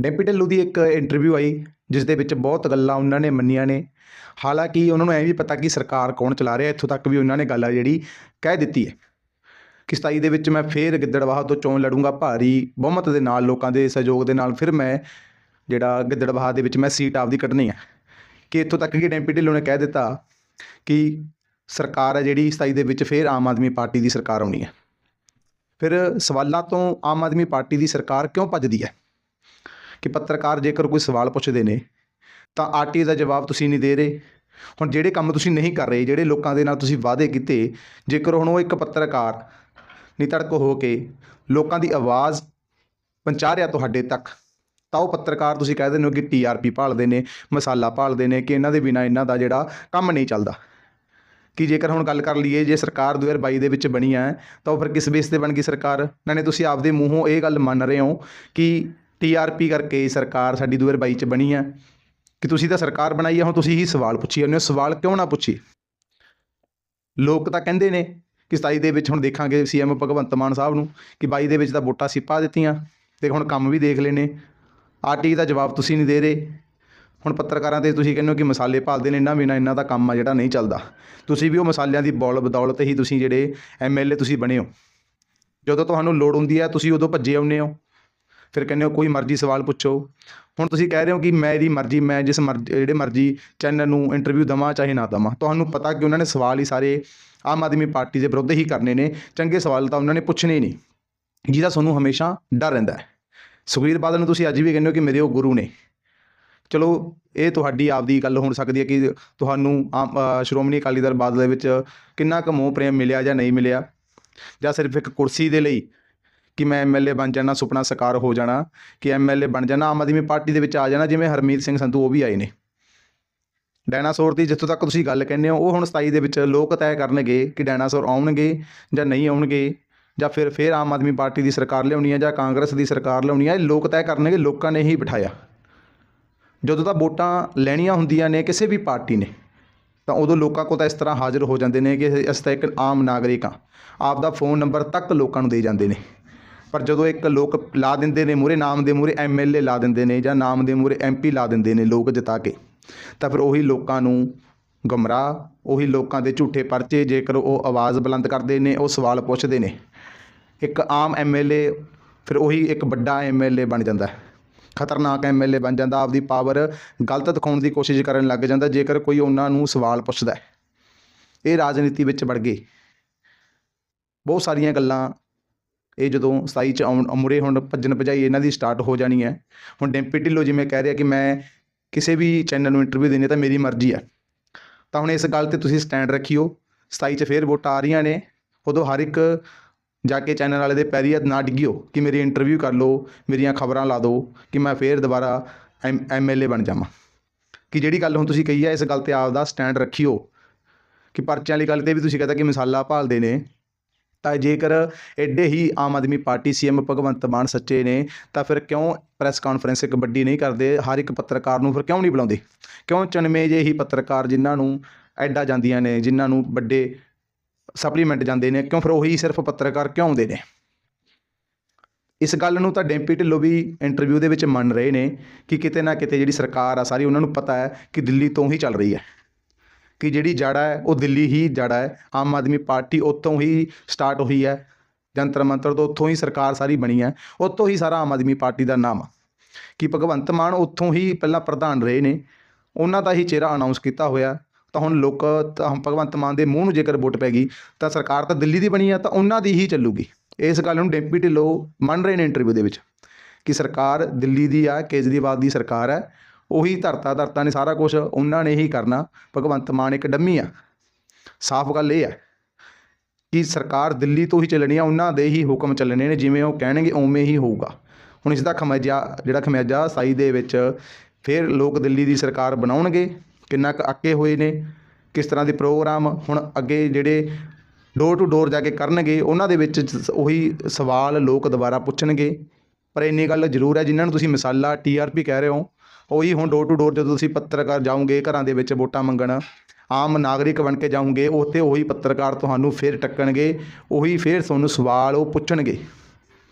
ਡੈਂਪੀ ਢਿੱਲੋਂ ਦੀ ਇੱਕ ਇੰਟਰਵਿਊ ਆਈ ਜਿਸ ਦੇ ਵਿੱਚ ਬਹੁਤ ਗੱਲਾਂ ਉਹਨਾਂ ਨੇ ਮੰਨੀਆਂ ਨੇ। ਹਾਲਾਂਕਿ ਉਹਨਾਂ ਨੂੰ ਐ ਵੀ ਪਤਾ ਕਿ ਸਰਕਾਰ ਕੌਣ ਚਲਾ ਰਿਹਾ, ਇੱਥੋਂ ਤੱਕ ਵੀ ਉਹਨਾਂ ਨੇ ਗੱਲ ਆ ਜਿਹੜੀ ਕਹਿ ਦਿੱਤੀ ਹੈ। ਕਿ 27 ਦੇ ਵਿੱਚ ਮੈਂ ਫੇਰ ਗਿੱਦੜਵਾਹ ਤੋਂ ਚੋਣ ਲੜੂੰਗਾ, ਭਾਰੀ ਬਹੁਮਤ ਦੇ ਨਾਲ, ਲੋਕਾਂ ਦੇ ਸਹਿਯੋਗ ਦੇ ਨਾਲ, ਫਿਰ ਮੈਂ ਜਿਹੜਾ ਗਿੱਦੜਵਾਹ ਦੇ ਵਿੱਚ ਮੈਂ ਸੀਟ ਆਪਦੀ ਕੱਢਣੀ ਹੈ ਕਿ ਇੱਥੋਂ ਤੱਕ ਕਿ ਡੈਂਪੀ ਢਿੱਲੋਂ ਨੇ ਕਹਿ ਦਿੱਤਾ ਕਿ ਸਰਕਾਰ ਹੈ ਜਿਹੜੀ 27 ਦੇ ਵਿੱਚ ਫੇਰ ਆਮ ਆਦਮੀ ਪਾਰਟੀ ਦੀ ਸਰਕਾਰ ਆਉਣੀ ਹੈ। ਫਿਰ ਸਵਾਲਾਂ ਤੋਂ ਆਮ ਆਦਮੀ ਪਾਰਟੀ ਦੀ ਸਰਕਾਰ ਕਿਉਂ ਭੱਜਦੀ ਹੈ? ਕਿ ਪੱਤਰਕਾਰ ਜੇਕਰ ਕੋਈ ਸਵਾਲ ਪੁੱਛਦੇ ਨੇ, ਤਾਂ ਆਰਟੀ ਦਾ ਜਵਾਬ ਤੁਸੀਂ ਨਹੀਂ ਦੇ ਰਹੇ। ਹੁਣ ਜਿਹੜੇ ਕੰਮ ਤੁਸੀਂ ਨਹੀਂ ਕਰ ਰਹੇ, ਜਿਹੜੇ ਲੋਕਾਂ ਦੇ ਨਾਲ ਤੁਸੀਂ ਵਾਅਦੇ ਕੀਤੇ, ਜੇਕਰ ਹੁਣ ਉਹ ਇੱਕ ਪੱਤਰਕਾਰ ਨਿਤੜਕ ਹੋ ਕੇ ਲੋਕਾਂ ਦੀ ਆਵਾਜ਼ ਪਹੁੰਚਾ ਰਿਹਾ ਤੁਹਾਡੇ ਤੱਕ, ਤਾਂ ਉਹ ਪੱਤਰਕਾਰ ਤੁਸੀਂ ਕਹਿ ਦਿੰਦੇ ਹੋ ਕਿ ਟੀਆਰਪੀ ਭਾਲਦੇ ਨੇ, ਮਸਾਲਾ ਭਾਲਦੇ ਨੇ, ਕਿ ਇਹਨਾਂ ਦੇ ਬਿਨਾ ਇਹਨਾਂ ਦਾ ਜਿਹੜਾ ਕੰਮ ਨਹੀਂ ਚੱਲਦਾ। ਕਿ ਜੇਕਰ ਹੁਣ ਗੱਲ ਕਰ ਲਈਏ, ਜੇ ਸਰਕਾਰ 2022 ਦੇ ਵਿੱਚ ਬਣੀ ਹੈ, ਤਾਂ ਉਹ ਫਿਰ ਕਿਸ ਬੇਸ ਤੇ ਬਣ ਗਈ ਸਰਕਾਰ? ਨਾਲੇ ਤੁਸੀਂ ਆਪਦੇ ਮੂੰਹੋਂ ਇਹ ਗੱਲ ਮੰਨ ਰਹੇ ਹੋ ਕਿ ਟੀਆਰਪੀ ਕਰਕੇ ਸਰਕਾਰ ਸਾਡੀ 2022 ਚ ਬਣੀ ਹੈ। ਕਿ ਤੁਸੀਂ ਤਾਂ ਸਰਕਾਰ ਬਣਾਈ ਹੈ ਹੁਣ ਤੁਸੀਂ ਹੀ ਸਵਾਲ ਪੁੱਛੀ ਜਾਂਦੇ ਹੋ। ਸਵਾਲ ਕਿਉਂ ਨਾ ਪੁੱਛੀ ਲੋਕ ਤਾਂ ਕਹਿੰਦੇ ਨੇ ਕਿ 27 ਦੇ ਵਿੱਚ ਹੁਣ ਦੇਖਾਂਗੇ ਸੀਐਮ ਭਗਵੰਤ ਮਾਨ ਸਾਹਿਬ ਨੂੰ ਕਿ 22 ਦੇ ਵਿੱਚ ਤਾਂ ਵੋਟਾਂ ਸਿੱਪਾ ਦਿੱਤੀਆਂ। ਤੇ ਹੁਣ ਕੰਮ ਵੀ ਦੇਖ ਲਏ ਨੇ ਆਰਟੀ ਦਾ ਜਵਾਬ ਤੁਸੀਂ ਨਹੀਂ ਦੇ ਰਹੇ। ਹੁਣ ਪੱਤਰਕਾਰਾਂ ਤੇ ਤੁਸੀਂ ਕਹਿੰਦੇ ਹੋ ਕਿ ਮਸਾਲੇ ਭਾਲਦੇ ਨੇ ਇਹਨਾਂ ਬਿਨਾਂ ਇਹਨਾਂ ਦਾ ਕੰਮ ਆ ਜਿਹੜਾ ਨਹੀਂ ਚੱਲਦਾ। ਤੁਸੀਂ ਵੀ ਉਹ ਮਸਾਲਿਆਂ ਦੀ ਬੌਲ ਬਦੌਲਤ ਹੀ ਤੁਸੀਂ ਜਿਹੜੇ ਐਮਐਲਏ ਤੁਸੀਂ ਬਣੇ ਹੋ। ਜਦੋਂ ਤੁਹਾਨੂੰ ਲੋੜ ਹੁੰਦੀ ਹੈ, ਤੁਸੀਂ ਉਦੋਂ ਭੱਜੇ ਆਉਂਦੇ ਹੋ। ਫਿਰ ਕਹਿੰਦੇ ਹੋ, ਕੋਈ ਮਰਜ਼ੀ ਸਵਾਲ ਪੁੱਛੋ। ਹੁਣ ਤੁਸੀਂ ਕਹਿ ਰਹੇ ਹੋ ਕਿ ਮੇਰੀ ਮਰਜ਼ੀ, ਮੈਂ ਜਿਸ ਮਰਜ਼ੀ ਜਿਹੜੇ ਮਰਜ਼ੀ ਚੈਨਲ ਨੂੰ ਇੰਟਰਵਿਊ ਦਵਾਂ ਚਾਹੇ ਨਾ ਦਵਾਂ। ਤੁਹਾਨੂੰ ਪਤਾ ਕਿ ਉਹਨਾਂ ਨੇ ਸਵਾਲ ਹੀ ਸਾਰੇ ਆਮ ਆਦਮੀ ਪਾਰਟੀ ਦੇ ਵਿਰੁੱਧ ਹੀ ਕਰਨੇ ਨੇ। ਚੰਗੇ ਸਵਾਲ ਤਾਂ ਉਹਨਾਂ ਨੇ ਪੁੱਛਣੇ ਹੀ ਨਹੀਂ। ਜਿਹਦਾ ਤੁਹਾਨੂੰ ਹਮੇਸ਼ਾ ਡਰ ਰਹਿੰਦਾ ਹੈ। ਸੁਖਬੀਰ ਬਾਦਲ ਨੂੰ ਤੁਸੀਂ ਅੱਜ ਵੀ ਕਹਿੰਦੇ ਹੋ ਕਿ ਮੇਰੇ ਉਹ ਗੁਰੂ ਨੇ। ਚਲੋ, ਇਹ ਤੁਹਾਡੀ ਆਪਦੀ ਗੱਲ ਹੋ ਸਕਦੀ ਹੈ ਕਿ ਤੁਹਾਨੂੰ ਆਮ ਸ਼੍ਰੋਮਣੀ ਅਕਾਲੀ ਦਲ ਬਾਦਲ ਦੇ ਵਿੱਚ ਕਿੰਨਾ ਕੁ ਮੋਹ ਪ੍ਰੇਮ ਮਿਲਿਆ ਜਾਂ ਨਹੀਂ ਮਿਲਿਆ? ਜਾਂ ਸਿਰਫ ਇੱਕ ਕੁਰਸੀ ਦੇ ਲਈ ਕਿ ਮੈਂ ਐਮਐਲਏ ਬਣ ਜਾਣਾ, ਸੁਪਨਾ ਸਾਕਾਰ ਹੋ ਜਾਣਾ, ਕਿ ਐਮਐਲਏ ਬਣ ਜਾਣਾ, ਆਮ ਆਦਮੀ ਪਾਰਟੀ ਦੇ ਵਿੱਚ ਆ ਜਾਣਾ, ਜਿਵੇਂ ਹਰਮੀਤ ਸਿੰਘ ਸੰਧੂ, ਉਹ ਵੀ ਆਏ ਨੇ। ਡਾਇਨਾਸੌਰ ਦੀ ਜਿੱਥੋਂ ਤੱਕ ਤੁਸੀਂ ਗੱਲ ਕਹਿੰਦੇ ਹੋ, ਉਹ ਹੁਣ 27 ਦੇ ਵਿੱਚ ਲੋਕ ਤੈਅ ਕਰਨਗੇ ਕਿ ਡਾਇਨਾਸੌਰ ਆਉਣਗੇ ਜਾਂ ਨਹੀਂ ਆਉਣਗੇ, ਜਾਂ ਫਿਰ ਫਿਰ ਆਮ ਆਦਮੀ ਪਾਰਟੀ ਦੀ ਸਰਕਾਰ ਲਿਆਉਣੀ ਹੈ ਜਾਂ ਕਾਂਗਰਸ ਦੀ ਸਰਕਾਰ ਲਿਆਉਣੀ ਹੈ, ਇਹ ਲੋਕ ਤੈਅ ਕਰਨਗੇ, ਲੋਕਾਂ ਨੇ ਹੀ ਬਿਠਾਇਆ। ਜਦੋਂ ਤਾਂ ਵੋਟਾਂ ਲੈਣੀਆਂ ਹੁੰਦੀਆਂ ਨੇ ਕਿਸੇ ਵੀ ਪਾਰਟੀ ਨੇ, ਤਾਂ ਉਦੋਂ ਲੋਕਾਂ ਕੋਲ ਤਾਂ ਇਸ ਤਰ੍ਹਾਂ ਹਾਜ਼ਰ ਹੋ ਜਾਂਦੇ ਨੇ ਕਿ ਅਸੀਂ ਤਾਂ ਇੱਕ ਆਮ ਨਾਗਰਿਕ ਹਾਂ। ਆਪ ਦਾ ਫੋਨ ਨੰਬਰ ਤੱਕ ਲੋਕਾਂ ਨੂੰ ਦੇ ਜਾਂਦੇ ਨੇ। ਪਰ ਜਦੋਂ ਇੱਕ ਲੋਕ ਲਾ ਦਿੰਦੇ ਨੇ ਮੂਰੇ ਨਾਮ ਦੇ ਮੂਰੇ ਐਮਐਲਏ ਲਾ ਦਿੰਦੇ ਨੇ ਜਾਂ ਨਾਮ ਦੇ ਮੂਰੇ ਐਮਪੀ ਲਾ ਦਿੰਦੇ ਨੇ ਲੋਕ ਜਿਤਾ ਕੇ, ਤਾਂ ਫਿਰ ਉਹੀ ਲੋਕਾਂ ਨੂੰ ਗਮਰਾਹ, ਉਹੀ ਲੋਕਾਂ ਦੇ ਝੂਠੇ ਪਰਚੇ ਜੇਕਰ ਉਹ ਆਵਾਜ਼ ਬੁਲੰਦ ਕਰਦੇ ਨੇ, ਉਹ ਸਵਾਲ ਪੁੱਛਦੇ ਨੇ। ਇੱਕ ਆਮ ਐਮਐਲਏ ਫਿਰ ਉਹੀ ਇੱਕ ਵੱਡਾ ਐਮਐਲਏ ਬਣ ਜਾਂਦਾ ਹੈ। ਖਤਰਨਾਕ ਐਮਐਲਏ ਬਣ ਜਾਂਦਾ, ਆਪਦੀ ਪਾਵਰ ਗਲਤ ਦਿਖਾਉਣ ਦੀ ਕੋਸ਼ਿਸ਼ ਕਰਨ ਲੱਗ ਜਾਂਦਾ, ਜੇਕਰ ਕੋਈ ਉਹਨਾਂ ਨੂੰ ਸਵਾਲ ਪੁੱਛਦਾ ਇਹ ਰਾਜਨੀਤੀ ਵਿੱਚ ਵੜ ਗਏ। ਬਹੁਤ ਸਾਰੀਆਂ ਗੱਲਾਂ ਇਹ ਜਦੋਂ 27 ਚ ਆਉਣ ਮੁਰੇ ਹੁਣ ਭੱਜਣ ਭਜਾਈ ਇਹਨਾਂ ਦੀ ਸਟਾਰਟ ਹੋ ਜਾਣੀ ਹੈ। ਹੁਣ ਡੈਂਪੀ ਢਿੱਲੋਂ ਜਿਵੇਂ ਕਹਿ ਰਿਹਾ ਕਿ ਮੈਂ ਕਿਸੇ ਵੀ ਚੈਨਲ ਨੂੰ ਇੰਟਰਵਿਊ ਦੇਣੀ ਤਾਂ ਮੇਰੀ ਮਰਜ਼ੀ ਹੈ। ਤਾਂ ਹੁਣ ਇਸ ਗੱਲ ਤੇ ਤੁਸੀਂ ਸਟੈਂਡ ਰੱਖਿਓ। 27 ਚ ਫੇਰ ਵੋਟਾਂ ਆ ਰਹੀਆਂ ਨੇ। ਉਦੋਂ ਹਰ ਇੱਕ ਜਾ ਕੇ ਚੈਨਲ ਵਾਲੇ ਦੇ ਪੈਰੀ ਹੱਥ ਨਾ ਡਿੱਗਿਓ ਕਿ ਮੇਰੀ ਇੰਟਰਵਿਊ ਕਰ ਲਓ, ਮੇਰੀਆਂ ਖਬਰਾਂ ਲਾ ਦਿਓ ਕਿ ਮੈਂ ਫੇਰ ਦੁਬਾਰਾ ਐਮ ਐਮਐਲਏ ਬਣ ਜਾਵਾਂ। ਕਿ ਜਿਹੜੀ ਗੱਲ ਹੁਣ ਤੁਸੀਂ ਕਹੀ ਹੈ, ਇਸ ਗੱਲ ਤੇ ਆਪਦਾ ਸਟੈਂਡ ਰੱਖਿਓ। ਕਿ ਪਰਚਿਆਂ ਵਾਲੀ ਗੱਲ ਤੇ ਵੀ ਤੁਸੀਂ ਕਹਤਾ ਕਿ ਮਿਸਾਲਾ ਭਾਲਦੇ ਨੇ। ਤਾਂ ਜੇਕਰ ਐਡੇ ਹੀ ਆਮ ਆਦਮੀ ਪਾਰਟੀ ਸੀਐਮ ਭਗਵੰਤ ਮਾਨ ਸੱਚੇ ਨੇ, ਤਾਂ ਫਿਰ ਕਿਉਂ ਪ੍ਰੈਸ ਕਾਨਫਰੰਸ ਇੱਕ ਵੱਡੀ ਨਹੀਂ ਕਰਦੇ, ਹਰ ਇੱਕ ਪੱਤਰਕਾਰ ਨੂੰ ਫਿਰ ਕਿਉਂ ਨਹੀਂ ਬੁਲਾਉਂਦੇ? ਕਿਉਂ ਚੁਣਵੇਂ ਜਿਹੇ ਹੀ ਪੱਤਰਕਾਰ ਜਿਨ੍ਹਾਂ ਨੂੰ ਐਡਾ ਜਾਂਦੀਆਂ ਨੇ, ਜਿਨ੍ਹਾਂ ਨੂੰ ਵੱਡੇ ਸਪਲੀਮੈਂਟ ਜਾਂਦੇ ਨੇ, ਕਿਉਂ ਫਿਰ ਉਹੀ ਸਿਰਫ ਪੱਤਰਕਾਰ ਕਿਉਂ ਆਉਂਦੇ ਨੇ? ਇਸ ਗੱਲ ਨੂੰ ਤਾਂ ਡੈਂਪੀ ਢਿੱਲੋਂ ਵੀ ਇੰਟਰਵਿਊ ਦੇ ਵਿੱਚ ਮੰਨ ਰਹੇ ਨੇ ਕਿ ਕਿਤੇ ਨਾ ਕਿਤੇ ਜਿਹੜੀ ਸਰਕਾਰ ਆ, ਸਾਰੀ ਉਹਨਾਂ ਨੂੰ ਪਤਾ ਹੈ ਕਿ ਦਿੱਲੀ ਤੋਂ ਹੀ ਚੱਲ ਰਹੀ ਹੈ। ਕਿ ਜਿਹੜੀ ਜੜ ਹੈ, ਉਹ ਦਿੱਲੀ ਹੀ ਜੜ ਹੈ। ਆਮ ਆਦਮੀ ਪਾਰਟੀ ਉੱਥੋਂ ਹੀ ਸਟਾਰਟ ਹੋਈ ਹੈ। ਜੰਤਰ ਮੰਤਰ ਤੋਂ ਉੱਥੋਂ ਹੀ ਸਰਕਾਰ ਸਾਰੀ ਬਣੀ ਹੈ। ਉੱਥੋਂ ਹੀ ਸਾਰਾ ਆਮ ਆਦਮੀ ਪਾਰਟੀ ਦਾ ਨਾਮ ਆ। ਕਿ ਭਗਵੰਤ ਮਾਨ ਉੱਥੋਂ ਹੀ ਪਹਿਲਾਂ ਪ੍ਰਧਾਨ ਰਹੇ ਨੇ। ਉਹਨਾਂ ਦਾ ਹੀ ਚਿਹਰਾ ਅਨਾਉਂਸ ਕੀਤਾ ਹੋਇਆ। ਤਾਂ ਹੁਣ ਲੋਕ, ਤਾਂ ਭਗਵੰਤ ਮਾਨ ਦੇ ਮੂੰਹ ਨੂੰ ਜੇਕਰ ਵੋਟ ਪੈ ਗਈ, ਤਾਂ ਸਰਕਾਰ ਤਾਂ ਦਿੱਲੀ ਦੀ ਬਣੀ ਆ ਤਾਂ ਉਹਨਾਂ ਦੀ ਹੀ ਚੱਲੂਗੀ। ਇਸ ਗੱਲ ਨੂੰ ਡੈਂਪੀ ਢਿੱਲੋਂ ਮੰਨ ਰਹੇ ਨੇ ਇੰਟਰਵਿਊ ਦੇ ਵਿੱਚ। ਕਿ ਸਰਕਾਰ ਦਿੱਲੀ ਦੀ ਆ, ਕੇਜਰੀਵਾਲ ਦੀ ਸਰਕਾਰ ਹੈ। ਉਹੀ ਧਰਤਾ ਧਰਤਾ ਨੇ ਸਾਰਾ ਕੁਝ ਉਹਨਾਂ ਨੇ ਹੀ ਕਰਨਾ, ਭਗਵੰਤ ਮਾਨ ਇੱਕ ਡੰਮੀ ਆ। ਸਾਫ਼ ਗੱਲ ਇਹ ਹੈ ਕਿ ਸਰਕਾਰ ਦਿੱਲੀ ਤੋਂ ਹੀ ਚੱਲਣੀ ਆ, ਉਹਨਾਂ ਦੇ ਹੀ ਹੁਕਮ ਚੱਲਣੇ ਨੇ, ਜਿਵੇਂ ਉਹ ਕਹਿਣਗੇ ਉਵੇਂ ਹੀ ਹੋਊਗਾ। ਹੁਣ ਇਸ ਦਾ ਖਮਿਆਜਾ ਜਿਹੜਾ ਖਮਿਆਜਾ ਸਾਈ ਦੇ ਵਿੱਚ, ਫਿਰ ਲੋਕ ਦਿੱਲੀ ਦੀ ਸਰਕਾਰ ਬਣਾਉਣਗੇ, ਕਿੰਨਾ ਕੁ ਅੱਕੇ ਹੋਏ ਨੇ, ਕਿਸ ਤਰ੍ਹਾਂ ਦੇ ਪ੍ਰੋਗਰਾਮ ਹੁਣ ਅੱਗੇ ਜਿਹੜੇ ਡੋਰ ਟੂ ਡੋਰ ਜਾ ਕੇ ਕਰਨਗੇ, ਉਹਨਾਂ ਦੇ ਵਿੱਚ ਉਹੀ ਸਵਾਲ ਲੋਕ ਦੁਬਾਰਾ ਪੁੱਛਣਗੇ। ਪਰ ਇੰਨੀ ਗੱਲ ਜ਼ਰੂਰ ਹੈ, ਜਿਨ੍ਹਾਂ ਨੂੰ ਤੁਸੀਂ ਮਸਾਲਾ ਟੀਆਰਪੀ ਕਹਿ ਰਹੇ ਹੋ ਉਹੀ ਹੁਣ ਡੋਰ ਟੂ ਡੋਰ ਜਦੋਂ ਤੁਸੀਂ ਪੱਤਰਕਾਰ ਜਾਓਗੇ, ਘਰਾਂ ਦੇ ਵਿੱਚ ਵੋਟਾਂ ਮੰਗਣ, ਆਮ ਨਾਗਰਿਕ ਬਣ ਕੇ ਜਾਓਗੇ, ਉੱਥੇ ਉਹੀ ਪੱਤਰਕਾਰ ਤੁਹਾਨੂੰ ਫਿਰ ਟੱਕਣਗੇ, ਉਹੀ ਫਿਰ ਤੁਹਾਨੂੰ ਸਵਾਲ ਉਹ ਪੁੱਛਣਗੇ।